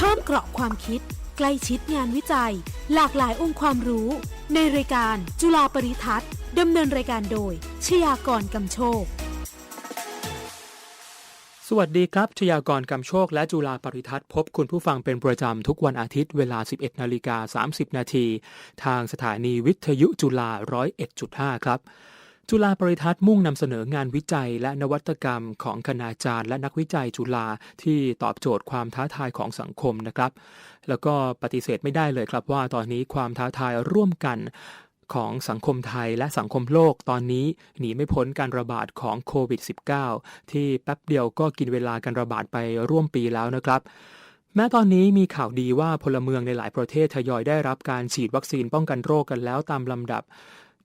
เพิ่มเกราะความคิด ใกล้ชิดงานวิจัย หลากหลายองค์ความรู้ ในรายการจุฬาปริทัศน์ดำเนินรายการโดย ชยากรกำโชค สวัสดีครับ ชยากรกำโชค และจุฬาปริทัศน์พบคุณผู้ฟังเป็นประจำทุกวันอาทิตย์เวลา 11นาฬิกา30 นาที ทางสถานีวิทยุจุฬา101.5 ครับ จุฬาปริทัศน์มุ่งนำเสนองานวิจัยและนวัตกรรมของคณาจารย์และนักวิจัยจุฬาที่ตอบโจทย์ความท้าทายของสังคมนะครับ แล้วก็ปฏิเสธไม่ได้เลยครับว่าตอนนี้ความท้าทายร่วมกันของสังคมไทยและสังคมโลกตอนนี้หนีไม่พ้นการระบาดของโควิด -19 ที่แป๊บเดียวก็กินเวลาการระบาดไปร่วมปีแล้วนะครับแม้ตอนนี้มีข่าวดีว่าพลเมืองในหลายประเทศทยอยได้รับการฉีดวัคซีนป้องกันโรคกันแล้วตามลำดับ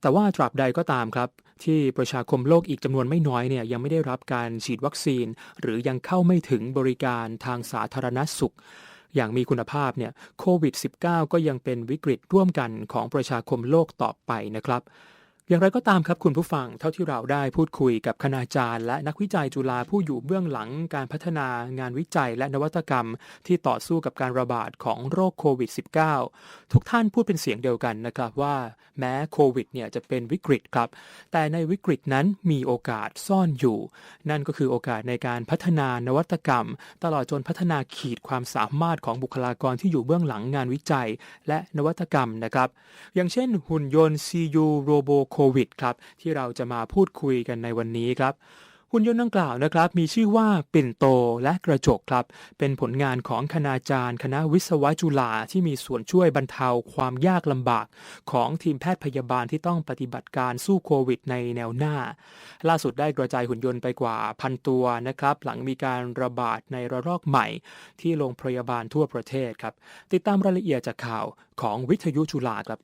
แต่ว่าตราบใดก็ตามครับ ที่ประชาคมโลกอีกจำนวนไม่น้อยเนี่ยยังไม่ได้รับการฉีดวัคซีน หรือยังเข้าไม่ถึงบริการทางสาธารณสุข อย่างมีคุณภาพเนี่ยโควิด -19 ก็ยังเป็นวิกฤตร่วมกันของประชาคมโลกต่อไปนะครับ อย่างไรก็ตามครับคุณผู้ฟังเท่าที่เราได้พูดคุยกับคณาจารย์ และนักวิจัยจุฬาผู้อยู่เบื้องหลังการพัฒนางานวิจัยและนวัตกรรม ที่ต่อสู้กับการระบาดของโรคโควิด -19 ทุกท่านพูดเป็นเสียงเดียวกันนะครับว่าแม้โควิดเนี่ยจะเป็นวิกฤตครับ แต่ในวิกฤตนั้นมีโอกาสซ่อนอยู่ นั่นก็คือโอกาสในการพัฒนานวัตกรรม ตลอดจนพัฒนาขีดความสามารถของบุคลากรที่อยู่เบื้องหลังงานวิจัย และนวัตกรรมนะครับ อย่างเช่น หุ่นยนต์ CU Robo COVID ครับที่เราจะมาพูดคุยกันในวันนี้ครับหุ่นยนต์ดังกล่าวนะครับมีชื่อว่าปิ่นโตและกระจกครับ เป็นผลงานของคณาจารย์ คณะวิศวะจุฬาที่มีส่วนช่วยบรรเทาความยากลำบาก ของทีมแพทย์พยาบาลที่ต้องปฏิบัติการสู้โควิดในแนวหน้า ล่าสุดได้กระจายหุ่นยนต์ไปกว่าพันตัวนะครับ หลังมีการระบาดในระลอกใหม่ ที่โรงพยาบาลทั่วประเทศครับ ติดตามรายละเอียดจากข่าวของวิทยุจุฬาครับ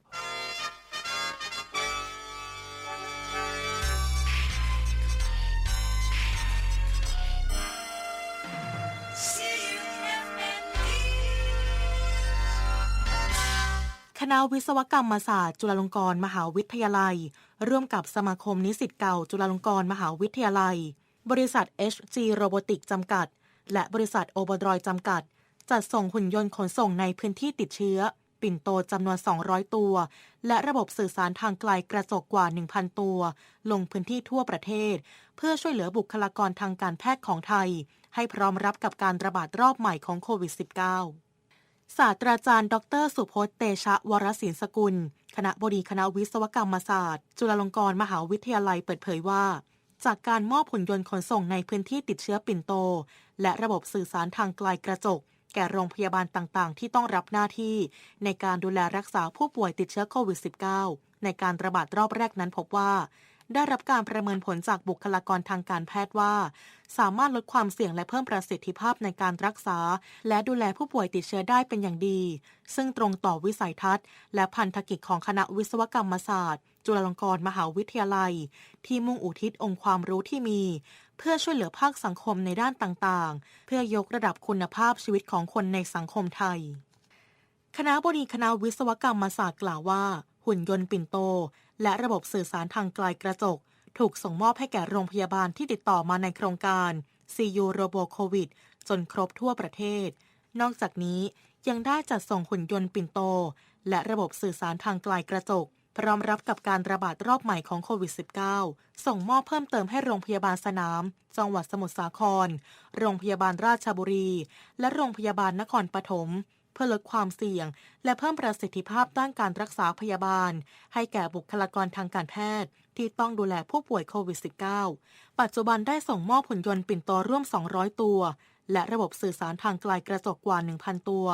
ณะวิศวกรรมศาสตร์จุฬาลงกรณ์มหาวิทยาลัย ร่วมกับสมาคมนิสิตเก่าจุฬาลงกรณ์มหาวิทยาลัย บริษัท HG Robotics จำกัด และบริษัทโอบดรอยจำกัด จัดส่งหุ่นยนต์ขนส่งในพื้นที่ติดเชื้อ ปิ่นโตจำนวน 200 ตัว และระบบสื่อสารทางไกลกระจกกว่า 1,000 ตัว ลงพื้นที่ทั่วประเทศ เพื่อช่วยเหลือบุคลากรทางการแพทย์ของไทย ให้พร้อมรับกับการระบาดรอบใหม่ของโควิด -19 ศาสตราจารย์ ดร สุพจน์ เตชะวรศิลสกุล คณะบดีคณะวิศวกรรมศาสตร์ จุฬาลงกรณ์มหาวิทยาลัยเปิดเผยว่า จากการมอบหุ่นยนต์ขนส่งในพื้นที่ติดเชื้อปิ่นโต และระบบสื่อสารทางไกลกระจก แก่โรงพยาบาลต่างๆ ที่ต้องรับหน้าที่ ในการดูแลรักษาผู้ป่วยติดเชื้อโควิด -19 ในการระบาดรอบแรกนั้นพบว่า ได้รับการประเมินผลจากบุคลากรทางการแพทย์ว่า สามารถลดความเสี่ยงและเพิ่มประสิทธิภาพในการรักษา และดูแลผู้ป่วยติดเชื้อได้เป็นอย่างดี ซึ่งตรงต่อวิสัยทัศน์ และพันธกิจของคณะวิศวกรรมศาสตร์ จุฬาลงกรณ์มหาวิทยาลัย ที่มุ่งอุทิศองค์ความรู้ที่มี เพื่อช่วยเหลือภาคสังคมในด้านต่างๆ เพื่อยกระดับคุณภาพชีวิตของคนในสังคมไทยคณะบดีคณะวิศวกรรมศาสตร์กล่าวว่า หุ่นยนต์ปิ่นโต และระบบสื่อสารทางไกลกระจก ถูกส่งมอบให้แก่โรงพยาบาลที่ติดต่อมาในโครงการ CU Robo COVID จนครบทั่วประเทศ นอกจากนี้ยังได้จัดส่งหุ่นยนต์ปิ่นโต และระบบสื่อสารทางไกลกระจก พร้อมรับกับการระบาดรอบใหม่ของโควิด -19 ส่งมอบเพิ่มเติมให้โรงพยาบาลสนาม จังหวัดสมุทรสาคร โรงพยาบาลราชบุรี และโรงพยาบาลนครปฐม พื่อลดความเสี่ยง และเพิ่มประสิทธิภาพด้านการรักษาพยาบาล ให้แก่บุคลากรทางการแพทย์ ที่ต้องดูแลผู้ป่วยโควิด -19 ปัจจุบันได้ส่งมอบหุ่นยนต์ปิ่นโตร่วม 200 ตัว และระบบสื่อสารทางไกลกระจกกว่า 1,000 ตัว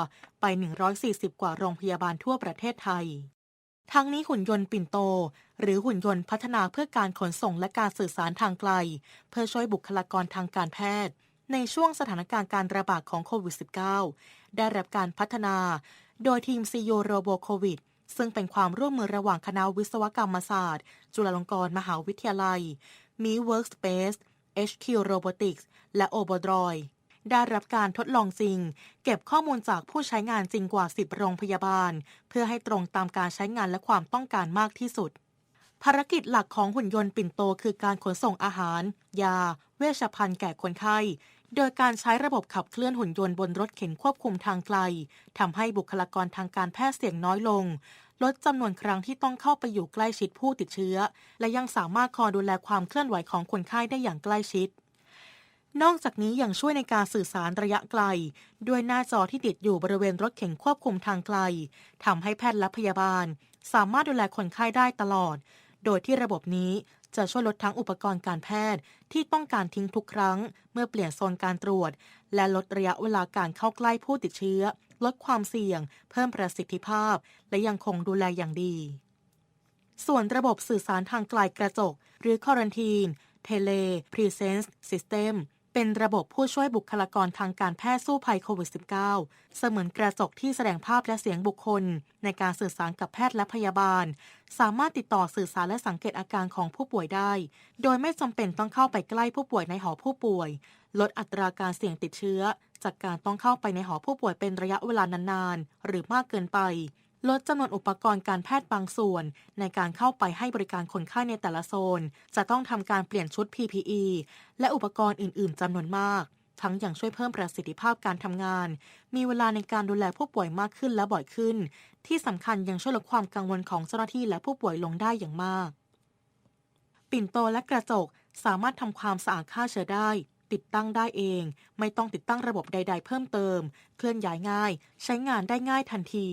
ไป 140 กว่าโรงพยาบาลทั่วประเทศไทยทั้งนี้หุ่นยนต์ปิ่นโต หรือหุ่นยนต์พัฒนาเพื่อการขนส่งและการสื่อสารทางไกล เพื่อช่วยบุคลากรทางการแพทย์ ในช่วงสถานการณ์การระบาดของโควิด -19 ได้รับการพัฒนา โดยทีม CU Robo COVID ซึ่งเป็นความร่วมมือระหว่างคณะวิศวกรรมศาสตร์ จุฬาลงกรณ์มหาวิทยาลัย มี Workspace HQ Robotics และ o b o d r o i ได้รับการทดลองจริง เก็บข้อมูลจากผู้ใช้งานจริงกว่า 10 โรงพยาบาล เพื่อให้ตรงตามการใช้งานและความต้องการมากที่สุด ภารกิจหลักของหุ่นยนต์ปิ่นโตคือการขนส่งอาหาร ยา เวชภัณฑ์แก่คนไข้ โดยการใช้ระบบขับเคลื่อนหุ่นยนต์บนรถเข็นควบคุมทางไกลทำให้บุคลากรทางการแพทย์เสี่ยงน้อยลง ลดจำนวนครั้งที่ต้องเข้าไปอยู่ใกล้ชิดผู้ติดเชื้อ และยังสามารถคอยดูแลความเคลื่อนไหวของคนไข้ได้อย่างใกล้ชิด นอกจากนี้ยังช่วยในการสื่อสารระยะไกล ด้วยหน้าจอที่ติดอยู่บริเวณรถเข็นควบคุมทางไกลทำให้แพทย์และพยาบาล สามารถดูแลคนไข้ได้ตลอด โดยที่ระบบนี้ จะช่วยลดทั้งอุปกรณ์การแพทย์ที่ต้องการทิ้งทุกครั้ง เมื่อเปลี่ยนโซนการตรวจ และลดระยะเวลาการเข้าใกล้ผู้ติดเชื้อ ลดความเสี่ยง เพิ่มประสิทธิภาพ และยังคงดูแลอย่างดี ส่วนระบบสื่อสารทางไกลกระจก หรือคอรันทีนเทเลพรีเซนส์ซิสเต็ม เป็นระบบผู้ช่วยบุคลากรทางการแพทย์สู้ภัยโควิด -19 เสมือนกระจกที่แสดงภาพและเสียงบุคคล ในการสื่อสารกับแพทย์และพยาบาล สามารถติดต่อสื่อสารและสังเกตอาการของผู้ป่วยได้ โดยไม่จำเป็นต้องเข้าไปใกล้ผู้ป่วยในหอผู้ป่วย ลดอัตราการเสี่ยงติดเชื้อ จากการต้องเข้าไปในหอผู้ป่วยเป็นระยะเวลานานๆ หรือมากเกินไป ลดจำนวนอุปกรณ์การแพทย์บางส่วน ในการเข้าไปให้บริการคนไข้ในแต่ละโซน จะต้องทำการเปลี่ยนชุด PPE และอุปกรณ์อื่น ๆจำนวนมาก ทั้งยังช่วยเพิ่มประสิทธิภาพการทำงาน มีเวลาในการดูแลผู้ป่วยมากขึ้นและบ่อยขึ้น ที่สำคัญยังช่วยลดความกังวลของเจ้าหน้าที่และผู้ป่วยลงได้อย่างมาก ปิ่นโตและกระจกสามารถทำความสะอาดฆ่าเชื้อได้ติดตั้งได้เอง ไม่ต้องติดตั้งระบบใด ๆ เพิ่มเติม เคลื่อนย้ายง่าย ใช้งานได้ง่ายทันที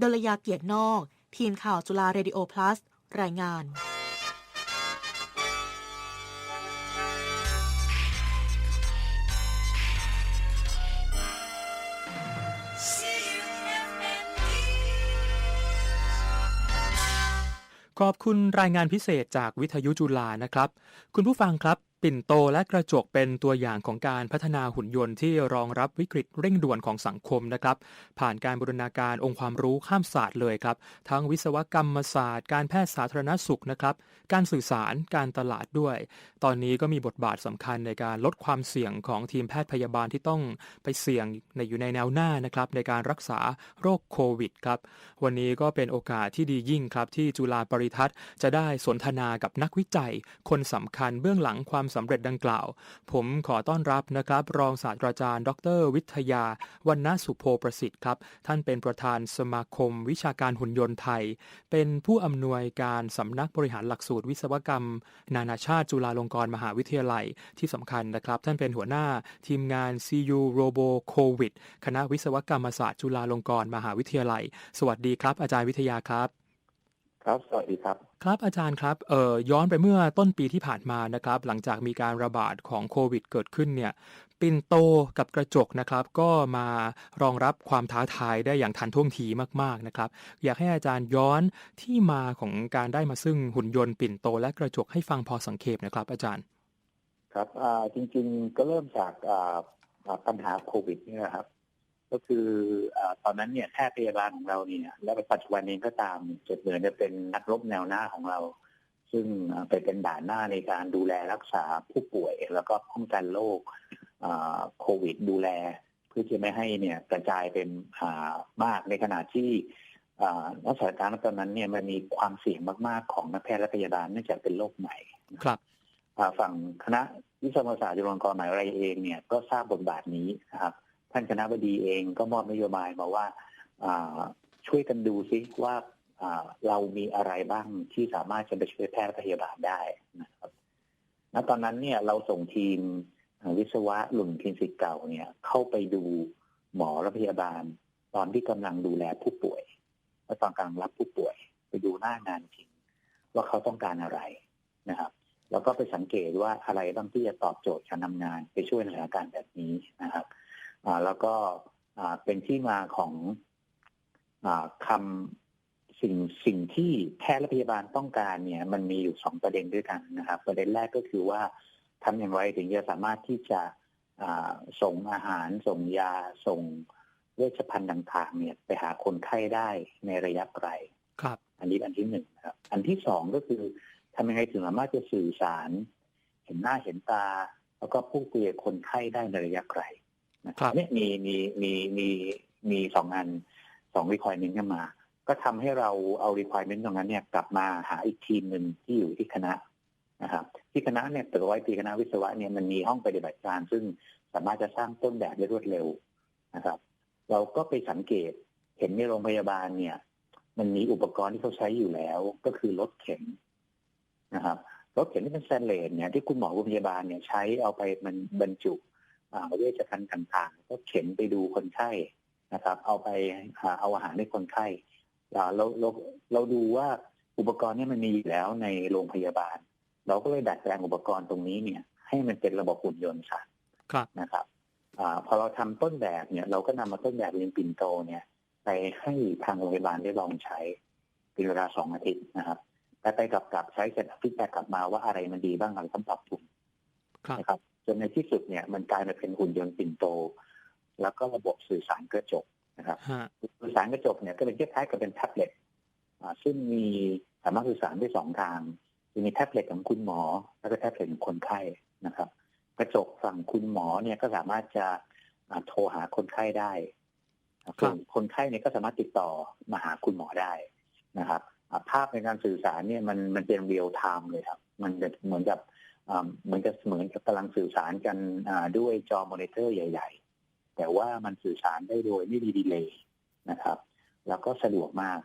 ดลยาเกียรตินอก ทีมข่าวจุฬาเรดิโอพลัส รายงานขอบคุณรายงานพิเศษจากวิทยุจุฬานะครับ คุณผู้ฟังครับ ปิ่นโตและกระจกเป็นตัวอย่างของการพัฒนาหุ่นยนต์ที่รองรับวิกฤตเร่งด่วนของสังคมนะครับ ผ่านการบูรณาการองค์ความรู้ข้ามศาสตร์เลยครับ ทั้งวิศวกรรมศาสตร์ การแพทย์สาธารณสุขนะครับ การสื่อสารการตลาดด้วย ตอนนี้ก็มีบทบาทสำคัญในการลดความเสี่ยงของทีมแพทย์พยาบาลที่ต้องไปเสี่ยงในอยู่ในแนวหน้านะครับในการรักษาโรคโควิดครับวันนี้ก็เป็นโอกาสที่ดียิ่งครับที่จุฬาปริทัศน์จะได้สนทนากับนักวิจัย คนสำคัญเบื้องหลังความสำเร็จดังกล่าว ผมขอต้อนรับนะครับรองศาสตราจารย์ ดร วิทยาวันณสุโพประสิทธิ์ครับ ท่านเป็นประธานสมาคม วิชาการหุ่นยนต์ไทย เป็นผู้อำนวยการสำนักบริหารหลักสูตรวิศวกรรม นานาชาติจุฬาลงกรณ์มหาวิทยาลัยที่สำคัญนะครับ ท่านเป็นหัวหน้าทีมงาน CU Robo COVID คณะวิศวกรรมศาสตร์จุฬาลงกรณ์มหาวิทยาลัย สวัสดีครับ อาจารย์วิทยาครับ ครับ สวัสดีครับ ครับอาจารย์ครับเอ่อย้อนไปเมื่อต้นปีที่ผ่านมานะครับ หลังจากมีการระบาดของโควิดเกิดขึ้นเนี่ยปินโตกับกระจกนะครับ ก็มารองรับความท้าทายได้อย่างทันท่วงทีมากๆนะครับ อยากให้อาจารย์ย้อนที่มาของการได้มาซึ่งหุ่นยนต์ปิ่นโตและกระจกให้ฟังพอสังเขปนะครับ อาจารย์ ครับอ่าจริงๆก็เริ่มจากปัญหาโควิดนี่แหละครับ ก็คืออ่าตอนนั้นเนี่ยแพทย์พยาบาลของเราเนี่ย และปัจจุบันเองก็ตามจุดเหมือนจะเป็นนักรบแนวหน้าของเรา ซึ่งอ่าไปเป็นด่านหน้าในการดูแลรักษาผู้ป่วย แล้วก็ป้องกันโรคอ่าโควิด ดูแล เพื่อที่ไม่ให้เนี่ยกระจายเป็นอ่ามากในขณะที่อ่าสถานการณ์ตอนนั้นเนี่ยมันมีความเสี่ยงมากๆของนักแพทย์และพยาบาลเนื่องจากเป็นโรคใหม่ครับอ่าฝั่งคณะวิศวศาสตร์จุฬาลงกรณ์มหาวิทยาลัยเองเนี่ยก็ทราบบทบาทนี้นะครับ ท่านคณะบดีเองก็มอบนโยบายมาว่าช่วยกันดูซิว่าเรามีอะไรบ้างที่สามารถจะไปช่วยแพทย์พยาบาลได้นะครับณตอนนั้นเนี่ยเราส่งทีมวิศวะหลุ่นคลินิกเก่าเนี่ย เข้าไปดูหมอและพยาบาล ตอนที่กำลังดูแลผู้ป่วยและตอนกำลังรับผู้ป่วย ไปดูหน้างานจริง ว่าเขาต้องการอะไรนะครับ แล้วก็ไปสังเกตว่าอะไรบ้างที่จะตอบโจทย์การทำงาน ไปช่วยในสถานการณ์แบบนี้นะครับ แล้วก็อ่าเป็นที่มาของอาคำสิ่งสิ่งที่แพทย์และพยาบาลต้องการเนี่ย มันมีอยู่สองประเด็นด้วยกันนะครับ ประเด็นแรกก็คือว่าทำอย่างไรถึงจะสามารถที่จะอ่าส่งอาหาร ส่งยา ส่งเวชภัณฑ์ต่างๆ เนี่ยไปหาคนไข้ได้ในระยะไกลครับ อันนี้อันที่หนึ่งนะครับ อันที่สองก็คือทำยังไงถึงสามารถจะสื่อสาร เห็นหน้าเห็นตา แล้วก็พูดคุยกับคนไข้ได้ในระยะไกล นะครับเนี่ยมีมีมีมีมีสองอันสอง requirement ขึ้นมา ก็ทำให้เราเอา requirement ตรงนั้นเนี่ยกลับมาหาอีกทีมหนึ่งที่อยู่ที่คณะนะครับที่คณะเนี่ยตึกร้อยปีคณะวิศวะเนี่ยมันมีห้องปฏิบัติการ ซึ่งสามารถจะสร้างต้นแบบได้รวดเร็วนะครับ เราก็ไปสังเกตเห็นในโรงพยาบาลเนี่ย มันมีอุปกรณ์ที่เขาใช้อยู่แล้วก็คือรถเข็นนะครับรถเข็นที่เป็นสแตนเลสเนี่ยที่คุณหมอโรงพยาบาลเนี่ยใช้เอาไปมันบรรจุ เวชภัณฑ์ต่างๆ ก็เข็นไปดูคนไข้นะครับ เอาไปหาเอาอาหารให้คนไข้อ่าเราเราเราดูว่าอุปกรณ์เนี่ยมันมีอยู่แล้วในโรงพยาบาล เราก็เลยดัดแปลงอุปกรณ์ตรงนี้เนี่ย ให้มันเป็นระบบหุ่นยนต์ซะครับนะครับอาพอเราทำต้นแบบเนี่ย เราก็นำมาต้นแบบเรียนปิ่นโตเนี่ย ไปให้ทางโรงพยาบาลได้ลองใช้เป็นเวลาสองอาทิตย์นะครับแต่ไปกลับกลับใช้เสร็จฟีดแบ็กกลับมาว่าอะไรมันดีบ้างอะไรต้องปรับปรุงครับนะครับ จนในที่สุดเนี่ยมันกลายมาเป็นหุ่นยนต์ปิ่นโต แล้วก็ระบบสื่อสารกระจกนะครับฮะสื่อสารกระจกเนี่ยก็เป็นคล้ายๆกับเป็นแท็บเล็ตอ่าซึ่งมีสามารถสื่อสารได้สองทางจะมีแท็บเล็ตของคุณหมอ แล้วก็แท็บเล็ตของคนไข้นะครับ กระจกฝั่งคุณหมอเนี่ยก็สามารถจะอ่าโทรหาคนไข้ได้ส่วนคนไข้เนี่ยก็สามารถติดต่อมาหาคุณหมอได้นะครับอ่าภาพในการสื่อสารเนี่ยมันมันเป็นเรียลไทม์เลยครับ มันจะเหมือนกับอ่า เหมือนกับเหมือนกับกำลังสื่อสารกันอ่าด้วยจอมอนิเตอร์ใหญ่ ๆ แต่ว่ามันสื่อสารได้โดยไม่มีดีเลย์นะครับ แล้วก็สะดวกมาก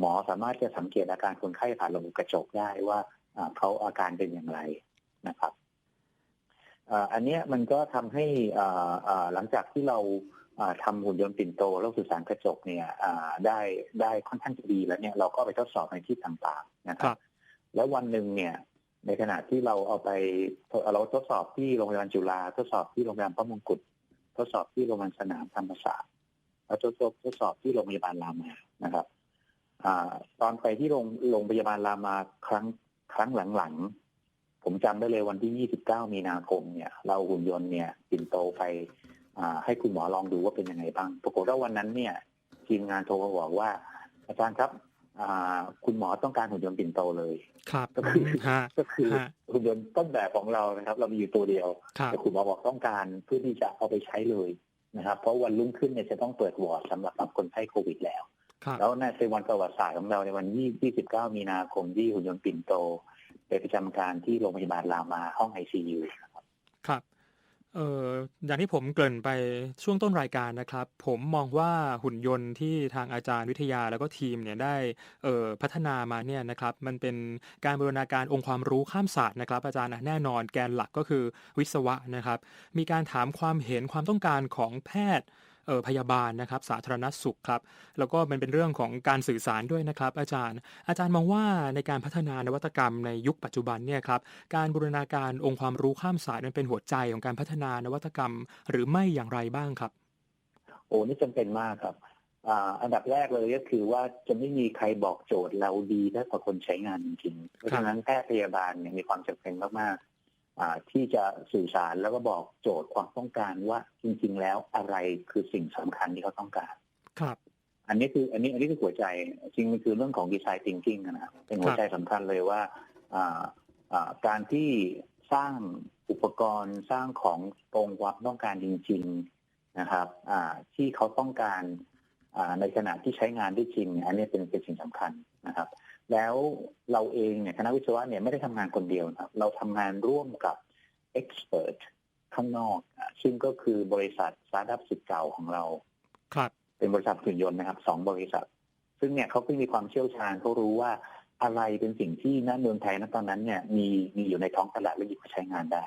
หมอสามารถจะสังเกตอาการคนไข้ผ่านระบบกระจกได้ว่าอ่าเขาอาการเป็นอย่างไรนะครับอ่าอันเนี้ยมันก็ทำให้อ่าอ่าหลังจากที่เราอ่าทำหุ่นยนต์ปิ่นโตแล้วสื่อสารกระจกเนี่ยอ่าได้ได้ค่อนข้างจะดีแล้วเนี่ยเราก็ไปทดสอบในที่ต่างๆนะคครัรับบแล้ววันหนึ่งเนี่ย ในขณะที่เราเอาไปเราทดสอบที่โรงพยาบาลจุฬาทดสอบที่โรงพยาบาลพระมงกุฎทดสอบที่โรงพยาบาลสนามธรรมศาสตร์แล้วทดสอบทดสอบที่โรงพยาบาลรามานะครับอตอนไปที่โรงโรงพยาบาลรามาครั้งครั้งหลังๆผมจำได้เลยวันที่ 29 มีนาคมเนี่ย เราหุ่นยนต์เนี่ยปิ่นโตไปให้คุณหมอลองดูว่าเป็นยังไงบ้าง ปรากฏว่าวันนั้นเนี่ย ทีมงานโทรมาบอกว่า อาจารย์ครับ คุณหมอต้องการหุ่นยนต์ปิ่นโตเลยครับก็คือฮะก็คือฮะหุ่นยนต์ต้นแบบของเรานะครับ เรามีอยู่ตัวเดียวครับแต่คุณหมอบอกต้องการเพื่อที่จะเอาไปใช้เลยนะครับ เพราะวันรุ่งขึ้นเนี่ยจะต้องเปิดวอร์ดสำหรับรับคนไข้โควิดแล้วครับแล้วในเป็นวันประวัติศาสตร์ของเราในวันที่29 มีนาคมที่หุ่นยนต์ปิ่นโตไปประจำการที่โรงพยาบาลรามาห้องไอซียูครับ เอ่ออย่างที่ผมเกริ่นไปช่วงต้นรายการนะครับ ผมมองว่าหุ่นยนต์ที่ทางอาจารย์วิทยาแล้วก็ทีมเนี่ยได้เอ่อพัฒนามาเนี่ยนะครับมันเป็นการบูรณาการองค์ความรู้ข้ามศาสตร์นะครับ อาจารย์นะแน่นอนแกนหลักก็คือวิศวะนะครับ มีการถามความเห็นความต้องการของแพทย์ พยาบาลนะครับ สาธารณสุขครับ แล้วก็มันเป็นเรื่องของการสื่อสารด้วยนะครับ อาจารย์ อาจารย์มองว่าในการพัฒนานวัตกรรมในยุคปัจจุบันเนี่ยครับ การบูรณาการองค์ความรู้ข้ามศาสตร์มันเป็นหัวใจของการพัฒนานวัตกรรม หรือไม่อย่างไรบ้างครับ โอ้นี่จำเป็นมากครับอ่าอันดับแรกเลยก็คือว่าจะไม่มีใครบอกโจทย์เราดีเท่ากับคนใช้งานจริงๆเพราะฉะนั้นแพทย์พยาบาลเนี่ยมีความจำเป็นมากๆ ที่จะสื่อสารแล้วก็บอกโจทย์ความต้องการว่าจริง ๆ แล้วอะไรคือสิ่งสำคัญที่เขาต้องการ ครับ อันนี้คืออันนี้อันนี้คือหัวใจจริงมันคือเรื่องของดีไซน์ thinking นะครับเป็นหัวใจสำคัญเลยว่าอ่าอ่าการที่สร้างอุปกรณ์สร้างของตรงความต้องการจริง ๆนะครับอ่าที่เขาต้องการอ่าในขณะที่ใช้งานได้จริงเนี่ยอันนี้เป็นเป็นสิ่งสำคัญนะครับ แล้วเราเองเนี่ยคณะวิศวะเนี่ยไม่ได้ทำงานคนเดียวนะครับ เราทำงานร่วมกับ expert ข้างนอกอะซึ่งก็คือบริษัทสตาร์ทอัพสิทธิ์เก่าของเรา ครับ เป็นบริษัทหุ่นยนต์นะครับสองบริษัท ซึ่งเนี่ยเขาก็มีความเชี่ยวชาญเขารู้ว่าอะไรเป็นสิ่งที่ณเมืองไทยณตอนนั้นเนี่ยมีมีอยู่ในท้องตลาดและหยิบมาใช้งานได้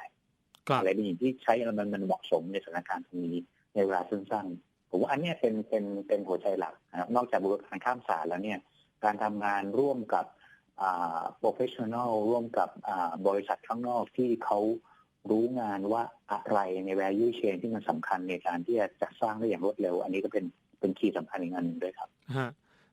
ครับอะไรเป็นสิ่งที่ใช้แล้วมันมันเหมาะสมในสถานการณ์ตรงนี้ในเวลาสั้นๆผมว่าอันเนี้ยเป็นเป็นเป็นหัวใจหลักนะครับนอกจากบริการข้ามศาสตร์แล้วเนี่ย การทำงานร่วมกับอ่า professional ร่วมกับบริษัทข้างนอกที่เขารู้งานว่าอะไรใน value chain ที่มันสำคัญในการที่จะจัดสร้างได้อย่างรวดเร็ว อันนี้ก็เป็นเป็นคีย์สำคัญอีกอันหนึ่งด้วยครับ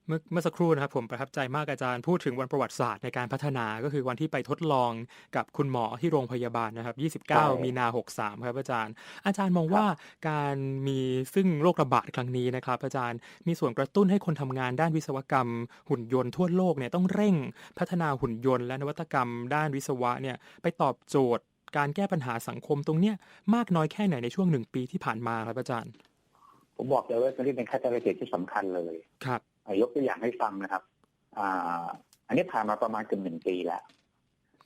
เมื่อเมื่อสักครู่นะครับผมประทับใจมากอาจารย์พูดถึงวันประวัติศาสตร์ในการพัฒนาก็คือวันที่ไปทดลองกับคุณหมอที่โรงพยาบาลนะครับใช่29 มีนา63 ครับอาจารย์ อาจารย์มองว่าการมีซึ่งโรคระบาดครั้งนี้นะครับ อาจารย์มีส่วนกระตุ้นให้คนทำงานด้านวิศวกรรม หุ่นยนต์ทั่วโลกเนี่ยต้องเร่งพัฒนาหุ่นยนต์และนวัตกรรม ด้านวิศวะเนี่ยไปตอบโจทย์ การแก้ปัญหาสังคมตรงเนี้ยมากน้อยแค่ไหนในช่วงหนึ่งปีที่ผ่านมาครับอาจารย์ ผมบอกเลยว่าตัวนี้เป็นค่าตลาดที่สำคัญเลยครับอะ ยกตัวอย่างให้ฟังนะครับอ่าอันนี้ผ่านมาประมาณเกือบหนึ่งปีแล้ว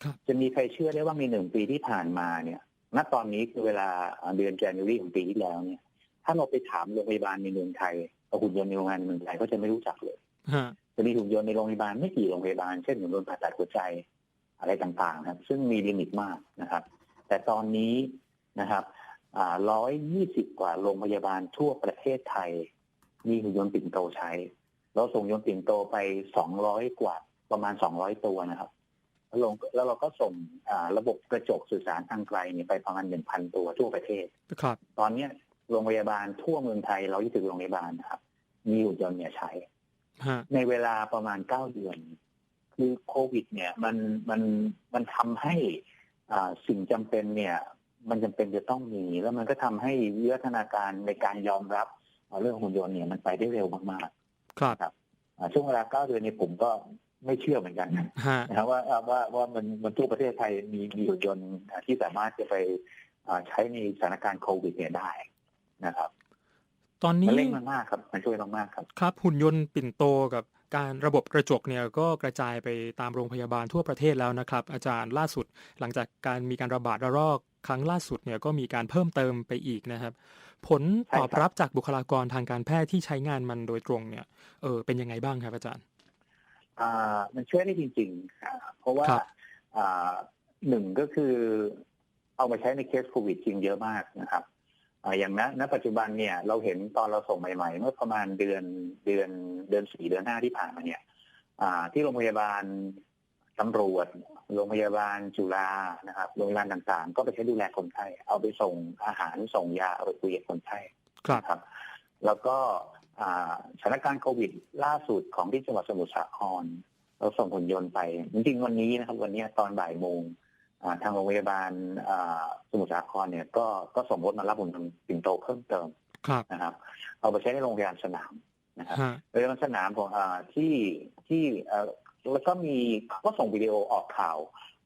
ครับจะมีใครเชื่อได้ว่าในหนึ่งปีที่ผ่านมาเนี่ยณตอนนี้คือเวลาเดือนกันยายนของปีที่แล้วเนี่ย ถ้าเราไปถามโรงพยาบาลในเมืองไทยเอาหุ่นยนต์ในโรงงานในเมืองไทยก็จะไม่รู้จักเลยฮะจะมีหุ่นยนต์ในโรงพยาบาลไม่กี่โรงพยาบาลเช่นหุ่นยนต์ผ่าตัดหัวใจอะไรต่างๆครับ ซึ่งมีลิมิตมากนะครับ แต่ตอนนี้นะครับร้อยยี่สิบกว่าโรงพยาบาลทั่วประเทศไทย มีหุ่นยนต์ปิ่นโตใช้ เราส่งยนต์ปิ่นโตไปสองร้อยกว่าประมาณสองร้อยตัวนะครับแล้วลงแล้วเราก็ส่งอ่าระบบกระจกสื่อสารทางไกลเนี่ยไปประมาณหนึ่งพันตัวทั่วประเทศครับตอนเนี้ยโรงพยาบาลทั่วเมืองไทยเรายี่สิบโรงพยาบาลนะครับ มีหุ่นยนต์เนี่ยใช้ฮะในเวลาประมาณเก้าเดือน คือโควิด เนี่ยมันมันมันทำให้อ่าสิ่งจำเป็นเนี่ย มันจำเป็นจะต้องมี แล้วมันก็ทำให้วิวัฒนาการในการยอมรับอ่าเรื่องหุ่นยนต์เนี่ยมันไปได้เร็วมาก ครับๆอ่าช่วงเวลาเก้าเดือนเนี่ยผมก็ไม่เชื่อเหมือนกันฮะนะครับว่าว่าว่ามันมันทั่วประเทศไทยมีมีหุ่นยนต์อ่าที่สามารถจะไปอ่าใช้ในสถานการณ์โควิดเนี่ยได้นะครับ ตอนมันี้นเร่งมากๆครับมันช่วยมากๆครับ ครับ หุ่นยนต์ปิ่นโตกับ การระบบกระจกเนี่ยก็กระจายไปตามโรงพยาบาลทั่วประเทศแล้วนะครับ อาจารย์ล่าสุด หลังจากการมีการระบาดระลอกครั้งล่าสุดเนี่ยก็มีการเพิ่มเติมไปอีกนะครับ ผลตอบใช่ครับรับจากบุคลากรทางการแพทย์ที่ใช้งานมันโดยตรงเนี่ยเออเป็นยังไงบ้างครับอาจารย์อ่ามันช่วยได้จริงๆอ่าเพราะว่าครับอ่าหนึ่งก็คือเอามาใช้ในเคสโควิดจริงเยอะมากนะครับ อ่าอย่างณณปัจจุบันเนี่ยเราเห็นตอนเราส่งใหม่ ๆ เมื่อประมาณเดือนเดือนเดือนสี่เดือนห้าที่ผ่านมาเนี่ยอ่าที่โรงพยาบาลตำรวจ โรงพยาบาลจุฬานะครับ โรงพยาบาลต่างๆ ก็ไปใช้ดูแลคนไข้เอาไปส่งอาหารส่งยาเอาไปคุยกับคนไข้ครับนะครับแล้วก็อ่าสถานการณ์โควิดล่าสุดของที่จังหวัดสมุทรสาครเราส่งหุ่นยนต์ไป จริงๆวันนี้นะครับ วันนี้ตอนบ่ายโมงอ่า ทางโรงพยาบาลอ่าสมุทรสาครเนี่ยก็ก็ส่งรถมารับหุ่นยนต์ปิ่นโตเพิ่มเติมครับนะครับ เอาไปใช้ในโรงพยาบาลสนามนะครับฮะโรงพยาบาลสนามของอ่าที่ที่เอ่อแล้วก็มีก็ส่งวิดีโอออกข่าว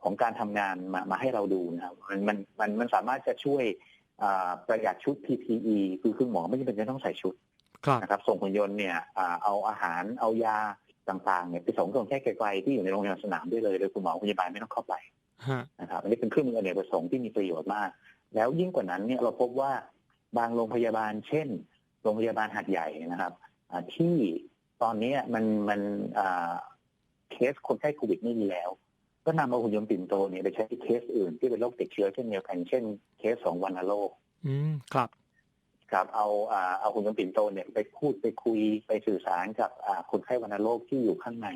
ของการทำงานมามาให้เราดูนะครับมันมันมันมันสามารถจะช่วยอ่าประหยัดชุด PPE คือคือหมอไม่จำเป็นจะต้องใส่ชุดครับนะครับ ส่งหุ่นยนต์เนี่ยอ่าเอาอาหารเอายาต่างๆเนี่ยไปส่งคนแค่ไกลๆที่อยู่ในโรงพยาบาลสนามได้เลยโดยคุณหมอพยาบาลไม่ต้องเข้าไปฮะ นะครับอันนี้เป็นเครื่องมืออเนกประสงค์ที่มีประโยชน์มาก แล้วยิ่งกว่านั้นเนี่ยเราพบว่าบางโรงพยาบาล เช่น โรงพยาบาลหัดใหญ่นะครับอ่าที่ตอนนี้มันมันอ่าเคสคนไข้โควิดไม่มีแล้ว ก็นำเอาหุ่นยนต์ปิ่นโตเนี่ยไปใช้เคสอื่นที่เป็นโรคติดเชื้อเช่นเดียวกันเช่นเคสของวัณโรคอืมครับครับเอาอ่าเอาหุ่นยนต์ปิ่นโตเนี่ยไปพูดไปคุยไปสื่อสารกับอ่าคนไข้วัณโรคที่อยู่ข้างใน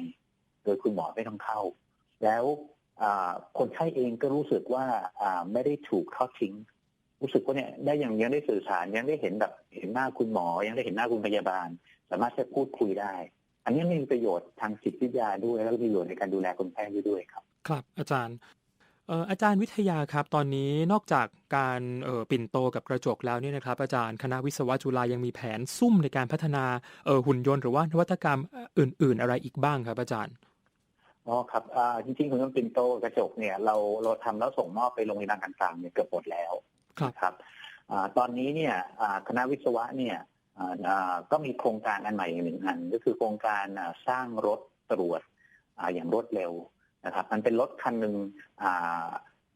โดยคุณหมอไม่ต้องเข้า แล้วอ่า คนไข้เองก็รู้สึกว่าไม่ได้ถูกทอดทิ้ง รู้สึกว่าเนี่ยได้ยังยังได้สื่อสารยังได้เห็นแบบเห็นหน้าคุณหมอ ยังได้เห็นหน้าคุณพยาบาล สามารถจะพูดคุยได้ อันนี้มีประโยชน์ทางจิตวิทยาด้วย แล้วก็มีประโยชน์ในการดูแลคนไข้ด้วยด้วยครับ ครับ อาจารย์อาจารย์วิทยาครับ ตอนนี้นอกจากการปิ่นโตกับกระจกแล้วเนี่ยนะครับ อาจารย์คณะวิศวะจุฬายังมีแผนซุ่มในการพัฒนาหุ่นยนต์หรือว่านวัตกรรมอื่น ๆ อะไรอีกบ้างครับ อาจารย์ อ๋อครับอ่าจริงๆหุ่นยนต์ปิ่นโตกระจกเนี่ยเราเราทำแล้วส่งมอบไปโรงพยาบาลต่างๆเนี่ยเกือบหมดแล้วครับนะครับอาตอนนี้เนี่ยอ่าคณะวิศวะเนี่ยอ่าอ่าก็มีโครงการอันใหม่อีกหนึ่งอัน ก็คือโครงการอ่าสร้างรถตรวจอ่าอย่างรวดเร็วนะครับ มันเป็นรถคันหนึ่งอ่า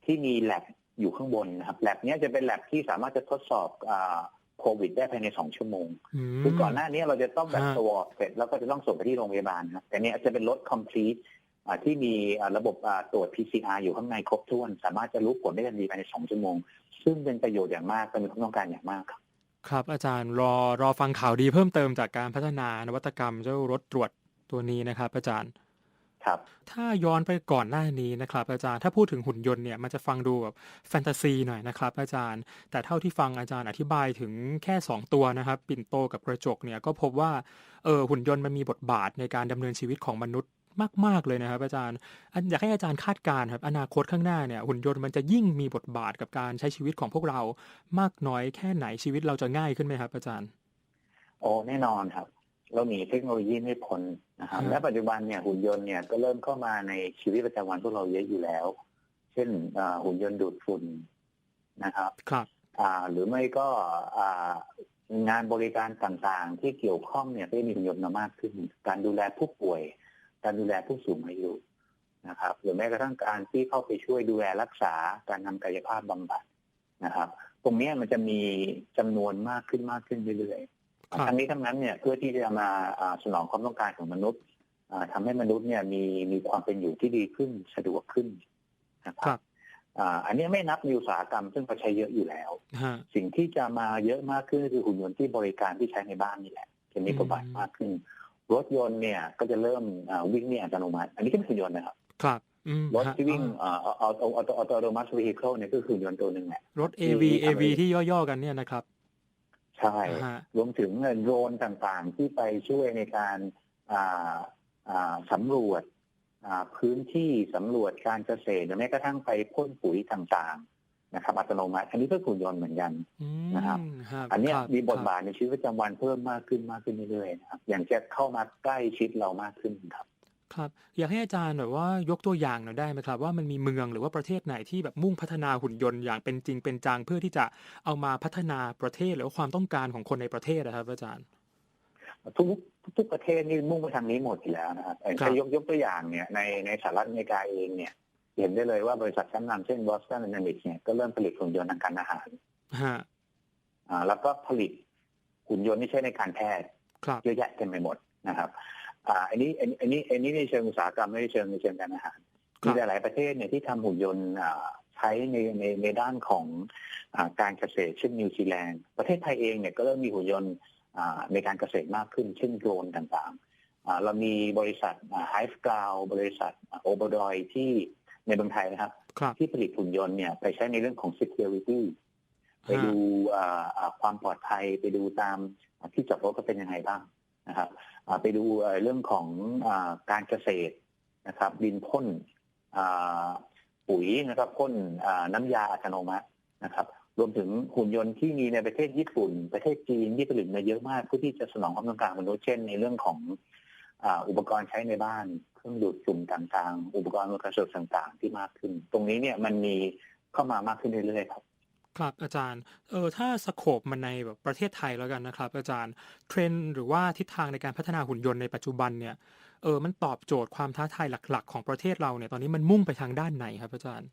ที่มีแลบอยู่ข้างบนนะครับแลบเนี้ยจะเป็นแลบที่สามารถจะทดสอบอ่าโควิดได้ภายในสองชั่วโมงอืมคือก่อนหน้านี้เราจะต้องแบบฮะสวอปเสร็จแล้วก็จะต้องส่งไปที่โรงพยาบาลนะแต่เนี้ยจะเป็นรถ complete อ่า ที่มีอ่าระบบอ่าตรวจ PCR อยู่ข้างในครบถ้วน สามารถจะรู้ผลได้ทันทีภายในสองชั่วโมง ซึ่งเป็นประโยชน์อย่างมากเป็นความต้องการอย่างมากครับครับอาจารย์รอรอฟังข่าวดีเพิ่มเติมจากการพัฒนานวัตกรรมเจ้ารถตรวจตัวนี้นะครับ อาจารย์ครับ ถ้าย้อนไปก่อนหน้านี้นะครับ อาจารย์ถ้าพูดถึงหุ่นยนต์เนี่ยมันจะฟังดูแบบแฟนตาซีหน่อยนะครับ อาจารย์ แต่เท่าที่ฟังอาจารย์อธิบายถึงแค่ 2 ตัวนะครับ ปิ่นโตกับกระจกเนี่ยก็พบว่าเออหุ่นยนต์มันมีบทบาทในการดำเนินชีวิตของมนุษย์ มาก ๆ เลยนะครับ อาจารย์อันอยากให้อาจารย์คาดการณ์ครับ อนาคตข้างหน้าเนี่ยหุ่นยนต์มันจะยิ่งมีบทบาทกับการใช้ชีวิตของพวกเรามากน้อยแค่ไหนชีวิตเราจะง่ายขึ้นไหมครับ อาจารย์ โอ้แน่นอนครับ เราหนีเทคโนโลยีไม่พ้นนะครับครับและปัจจุบันเนี่ยหุ่นยนต์เนี่ยก็เริ่มเข้ามาในชีวิตประจำวันพวกเราเยอะอยู่แล้ว เช่นอ่าหุ่นยนต์ดูดฝุ่นนะครับครับอ่าหรือไม่ก็อ่างานบริการต่างๆ ที่เกี่ยวข้องเนี่ยก็จะมีหุ่นยนต์มามากขึ้น การดูแลผู้ป่วย การดูแลผู้สูงอายุนะครับหรือแม้กระทั่งการที่เข้าไปช่วยดูแลรักษาการทำกายภาพบำบัดนะครับ ตรงเนี้ยมันจะมีจำนวนมากขึ้นมากขึ้นเรื่อยๆครับทั้งนี้ทั้งนั้นเนี่ยเพื่อที่จะมาอ่าสนองความต้องการของมนุษย์อ่าทำให้มนุษย์เนี่ยมีมีความเป็นอยู่ที่ดีขึ้นสะดวกขึ้นนะคครัรับบอ่าอันนี้ไม่นับในอุตสาหกรรมซึ่งเขาใช้เยอะอยู่แล้วฮะสิ่งที่จะมาเยอะมากขึ้นก็คือหุ่นยนต์ที่บริการที่ใช้ในบ้านนี่แหละจะมีบทบาทอืมมากขึ้น รถยนต์เนี่ยก็จะเริ่มอ่าวิ่งนี่อัตโนมัติ อันนี้ก็เป็นหุ่นยนต์นะครับ ครับอืมรถฮะที่วิ่งอ่าอ่าออโตออโตออโตมัสวีเคิลเนี่ยก็คือหุ่นยนต์ตัวหนึ่งแหละรถ AV AV ที่ย่อๆกันเนี่ยนะครับ ใช่ฮะรวมถึงโดรนต่างๆ ที่ไปช่วยในการอ่าอ่าสำรวจอ่าพื้นที่สำรวจการเกษตรหรือแม้กระทั่งไปพ่นปุ๋ยต่างๆ นะครับอัตโนมัติอันนี้ก็หุ่นยนต์เหมือนกันอืมนะครับฮะอันเนี้ยครับมีบทครับบาทในชีวิตประจำวันเพิ่มมากขึ้นมากขึ้นเรื่อยๆนะครับอย่างจะเข้ามาใกล้ชิดเรามากขึ้นครับ ครับ อยากให้อาจารย์แบบว่ายกตัวอย่างหน่อยได้ไหมครับ ว่ามันมีเมืองหรือว่าประเทศไหนที่แบบมุ่งพัฒนาหุ่นยนต์อย่างเป็นจริงเป็นจังเพื่อที่จะเอามาพัฒนาประเทศหรือว่าความต้องการของคนในประเทศนะครับ อาจารย์ทุกทุกประเทศนี่มุ่งไปทางนี้หมดอยู่แล้วนะครับแต่ครับถ้ายกยกตัวอย่างเนี่ยในในสหรัฐอเมริกาเองเนี่ย เห็นได้เลยว่าบริษัทชั้นนำเช่น Boston Dynamics เนี่ยก็เริ่มผลิตหุ่นยนต์ทางการอาหารฮะอ่าแล้วก็ผลิตหุ่นยนต์ที่ใช้ในการแพทย์ครับเยอะแยะเต็มไปหมดนะครับ อ่าอันนี้อันนี้อันนี้อันนี้ในเชิงอุตสาหกรรมไม่ได้เชิงในเชิงการอาหารครัมีบหลายๆประเทศเนี่ยที่ทำหุ่นยนต์อ่าใช้ในในในด้านของอาการเกษตรเช่นนิวซีแลนด์ประเทศไทยเองเนี่ยก็เริ่มมีหุ่นยนต์อ่าในการเกษตรมากขึ้น เช่นโดรนต่างๆอ่าเรามีบริษัทไฮฟกราวบริษัทโอเบรอยที่ ในเมืองไทยนะครับครับ ที่ผลิตหุ่นยนต์เนี่ยไปใช้ในเรื่องของ security ไปดูอ่าอ่าความปลอดภัยไปดูตามที่จอดรถก็เป็นยังไงบ้างนะครับอ่าไปดูเอ่อเรื่องของอาการเกษตรนะครับดินพ่นอ่าปุ๋ยนะครับพ่นอ่าน้ำยาอัตโนมัตินะครับ รวมถึงหุ่นยนต์ที่มีในประเทศญี่ปุ่น ประเทศจีนที่ผลิตมาเยอะมากเพื่อที่จะสนองความต้องการของมนุษย์เช่น ในเรื่องของ อาอุปกรณ์ใช้ในบ้านเครื่องดูดฝุ่นต่างๆ อุปกรณ์อำนวยความสะดวกต่างๆ ที่มากขึ้น ตรงนี้เนี่ยมันมีเข้ามามากขึ้นเรื่อยๆครับครับอาจารย์ เออถ้าสโคปมันในแบบประเทศไทยแล้วกันนะครับ อาจารย์ เทรนด์หรือว่าทิศทางในการพัฒนาหุ่นยนต์ในปัจจุบันเนี่ย เออมันตอบโจทย์ความท้าทายหลัก ๆ ของประเทศเราเนี่ย ตอนนี้มันมุ่งไปทางด้านไหนครับอาจารย์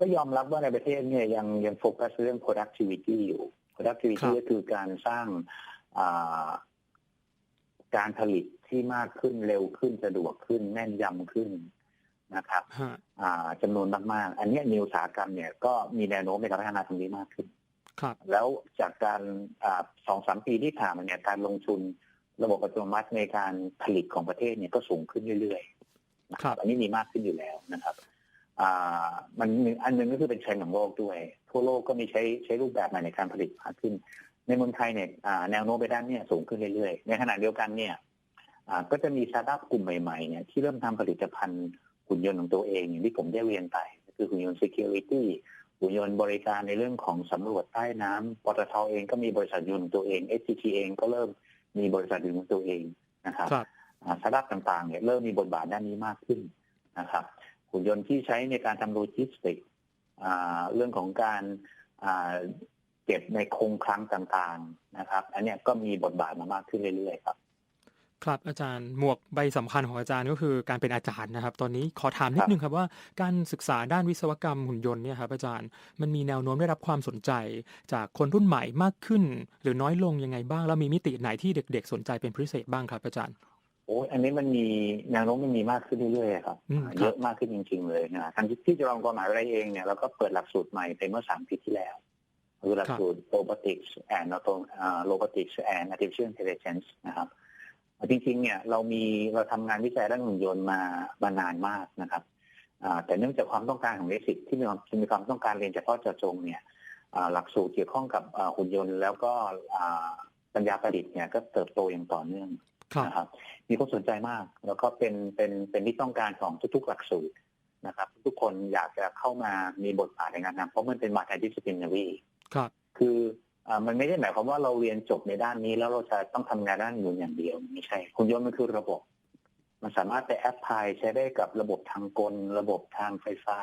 ก็ยอมรับว่าในประเทศเนี่ยยังยังโฟกัสเรื่อง productivity อยู่ productivity ครับก็คือการสร้างอ่า การผลิตที่มากขึ้นเร็วขึ้นสะดวกขึ้นแม่นยำขึ้นนะครับฮะอ่าจำนวนมากๆ อันเนี้ยนิวอุตสาหกรรมเนี่ยก็มีแนวโน้มในการพัฒนาตรงนี้มากขึ้นครับแล้วจากการอาสองสามปีที่ผ่านมาเนี่ยการลงทุนระบบอัตโนมัติในการผลิตของประเทศเนี่ยก็สูงขึ้นเรื่อยๆนะคครัรับบอันนี้มีมากขึ้นอยู่แล้วนะครับอ่ามันหนึ่งอันหนึงก็คือเป็นเทรนด์ของโลกด้วย ทั่วโลกก็มีใช้ใช้รูปแบบใหม่ในการผลิตมากขึ้น ในเมืองไทยเนี่ยอ่าแนวโน้มไปด้านเนี่ยสูงขึ้นเรื่อยๆ ในขณะเดียวกันเนี่ยอ่าก็จะมีสตาร์ทอัพกลุ่มใหม่ๆเนี่ยที่เริ่มทำผลิตภัณฑ์หุ่นยนต์ของตัวเองอย่างที่ผมได้เรียนไปก็คือหุ่นยนต์ security หุ่นยนต์บริการในเรื่องของสำรวจใต้น้ำปตทเองก็มีบริษัทยนต์ของตัวเอง SCT เองก็เริ่มมีบริษัทยนต์ของตัวเองนะครับครับอ่าสตาร์ทอัพต่างๆเนี่ยเริ่มมีบทบาทด้านนี้มากขึ้นนะครับหุ่นยนต์ที่ใช้ในการทำโลจิสติกส์อ่าเรื่องของการอ่า เก็บในคงคลังต่างๆนะครับ อันเนี้ยก็มีบทบาทมามากขึ้นเรื่อยๆครับ ครับอาจารย์หมวกใบสำคัญของอาจารย์ก็คือการเป็นอาจารย์นะครับ ตอนนี้ขอถามนิคดรับนึงครับว่าการศึกษาด้านวิศวกรรมหุ่นยนต์เนี่ยครับอาจารย์มันมีแนวโน้มได้รับความสนใจ จากคนรุ่นใหม่มากขึ้น หรือน้อยลงยังไงบ้าง แล้วมีมิติไหนที่เด็ก ๆ สนใจเป็นพิเศษบ้างครับอาจารย์โอ้ยอันนี้มันมีแนวโน้มมันมีมากขึ้นเรื่อยๆครับอืมอ่าครับเยอะมากขึ้นจริง ๆ เลยนะทางที่จุฬาลงกรณ์มหาวิทยาลัยเองเนี่ยเราก็เปิดหลักสูตรใหม่ไปเมื่อสามปีที่แล้ว คือหลักสูตร robotics and auto อ่า robotics and artificial intelligence นะครับอ่าจริงๆ เนี่ยเรามีเราทำงานวิจัยด้านหุ่นยนต์มามานานมากนะครับอ่าแต่เนื่องจากความต้องการของนิสิตที่มีความมีความต้องการเรียนเฉพาะเจาะจงเนี่ยอ่าหลักสูตรเกี่ยวข้องกับอ่าหุ่นยนต์ แล้วก็อ่าปัญญาประดิษฐ์เนี่ยก็เติบโตอย่างต่อเนื่องครับนะครับ มีคนสนใจมาก แล้วก็เป็นเป็นเป็นที่ต้องการของทุก ๆ หลักสูตรนะครับ ทุกคนอยากจะเข้ามามีบทบาทในงานนำเพราะมันเป็นมาท i ดิส i ิ l นารี ครับ คืออ่ามันไม่ได้หมายความว่าเราเรียนจบในด้านนี้ แล้วเราจะต้องทำงานด้านหุ่นยนต์อย่างเดียวไม่ใช่หุ่นยนต์มันคือระบบ มันสามารถไปแอพพลายใช้ได้กับระบบทางกล ระบบทางไฟฟ้า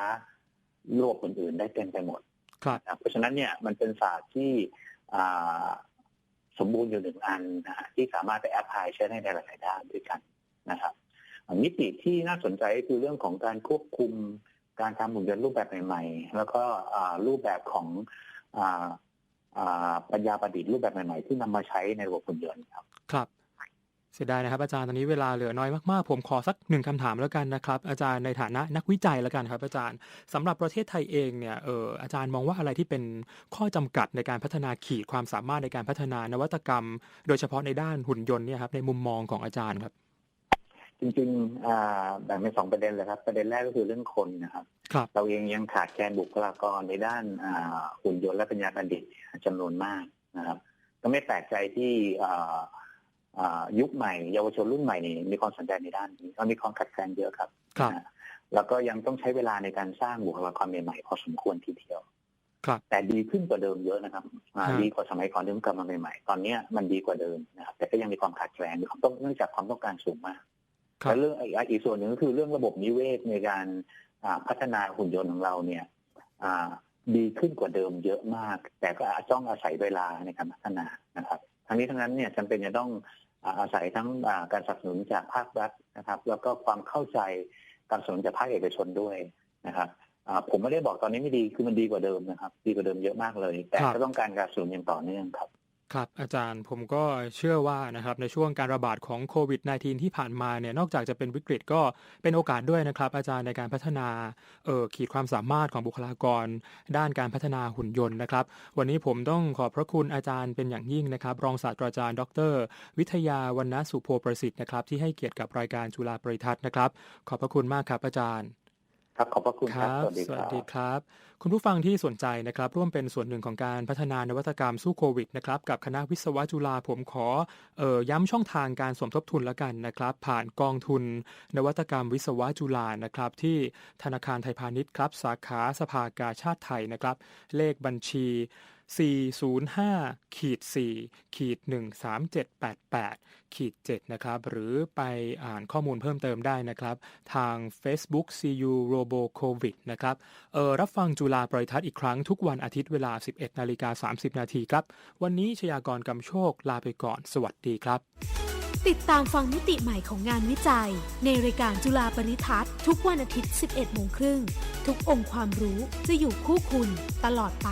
โลกอื่นๆ ได้เต็มไปหมดครับนะครับ เพราะฉะนั้นเนี่ยมันเป็นศาสตร์ที่อ่าสมบูรณ์อยู่หนึ่งอันนะฮะที่สามารถไปแอพพลายใช้ได้ในหลายๆด้านด้วยกันนะครับอ่ามิติที่น่าสนใจก็คือเรื่องของการควบคุมการทำหุ่นยนต์รูปแบบใหม่ ๆ แล้วก็อ่ารูปแบบของอ่าอ่า ปัญญาประดิษฐ์รูปแบบใหม่ๆที่นำมาใช้ในระบบหุ่นยนต์ครับ ครับเสียดายนะครับอาจารย์ตอนนี้เวลาเหลือน้อยมากๆ ผมขอสักหนึ่งคำถามแล้วกันนะครับ อาจารย์ในฐานะนักวิจัยแล้วกันครับ อาจารย์สำหรับประเทศไทยเองเนี่ยเอออาจารย์มองว่าอะไรที่เป็นข้อจำกัดในการพัฒนาขีดความสามารถในการพัฒนานวัตกรรม โดยเฉพาะในด้านหุ่นยนต์เนี่ยครับในมุมมองของอาจารย์ครับ จริงๆอ่าแบ่งเป็นสองประเด็นเลยครับ ประเด็นแรกก็คือเรื่องคนนะครับครับเราเองยังขาดแคลนบุคลากรในด้านอ่าหุ่นยนต์และปัญญาประดิษฐ์จำนวนมากนะครับ ก็ไม่แปลกใจที่อ่าอ่ายุคใหม่ เยาวชนรุ่นใหม่นี่มีความสนใจในด้านนี้ก็มีความขัดแคลนเยอะครับครับนะแล้วก็ยังต้องใช้เวลาในการสร้างบุคลากรใหม่ๆพอสมควรทีเดียวครับ แต่ดีขึ้นกว่าเดิมเยอะนะครับอ่าฮะดีกว่าสมัยก่อนที่ผมกลับมาใหม่ๆ ตอนเนี้ยมันดีกว่าเดิมนะครับแต่ก็ยังมีความขาดแคลนมีความต้องเนื่องจากความต้องการสูงมากครับ และเรื่องอีกส่วนหนึ่งก็คือเรื่องระบบนิเวศในการพัฒนาหุ่นยนต์ของเราเนี่ยดีขึ้นกว่าเดิมเยอะมาก แต่ก็อาจต้องอาศัยเวลาในการพัฒนานะครับ ทั้งนี้ทั้งนั้นเนี่ยจำเป็นจะต้องอาศัยทั้งการสนับสนุนจากภาครัฐนะครับ แล้วก็ความเข้าใจการสนับสนุนจากภาคเอกชนด้วยนะครับผมไม่ได้บอกตอนนี้ไม่ดีคือมันดีกว่าเดิมนะครับ ดีกว่าเดิมเยอะมากเลย แต่ก็ต้องการการสนับสนุนอย่างต่อเนื่องครับ ครับอาจารย์ผมก็เชื่อว่านะครับในช่วงการระบาดของโควิด -19 ที่ผ่านมาเนี่ยนอกจากจะเป็นวิกฤตก็เป็นโอกาสด้วยนะครับ อาจารย์ในการพัฒนาเอ่อขีดความสามารถของบุคลากร ด้านการพัฒนาหุ่นยนต์นะครับ วันนี้ผมต้องขอบพระคุณอาจารย์เป็นอย่างยิ่งนะครับ รองศาสตราจารย์ ดร วิทยาวรรณสุโพประสิทธิ์นะครับที่ให้เกียรติกับรายการจุฬาปริทัศน์นะครับ ขอบพระคุณมากครับอาจารย์ ครับขอบพระคุณคครับรับ สวัสดีสควัสรับดีครับ คุณผู้ฟังที่สนใจนะครับ ร่วมเป็นส่วนหนึ่งของการพัฒนานวัตกรรมสู้โควิดนะครับกับคณะวิศวะจุฬาผมขอเอ่อย้ำช่องทางการสมทบทุนแล้วกันนะครับ ผ่านกองทุน นวัตกรรมวิศวะจุฬานะครับ ที่ธนาคารไทยพาณิชย์ครับ สาขาสภากาชาติไทยนะครับ เลขบัญชี 405ขีด4ขีด13788ขีด7นะครับ หรือไปอ่านข้อมูลเพิ่มเติมได้นะครับ ทาง Facebook CU Robo COVID นะครับเออรับฟังจุฬาปริทัศน์อีกครั้งทุกวันอาทิตย์เวลา 11นาฬิกา30 นาทีครับ วันนี้ชยากรกำโชคลาไปก่อน สวัสดีครับ ติดตามฟังมิติใหม่ของงานวิจัย ในรายการจุฬาปริทัศน์ทุกวันอาทิตย์ 11โมงครึ่งทุกองค์ความรู้จะอยู่คู่คุณตลอดไป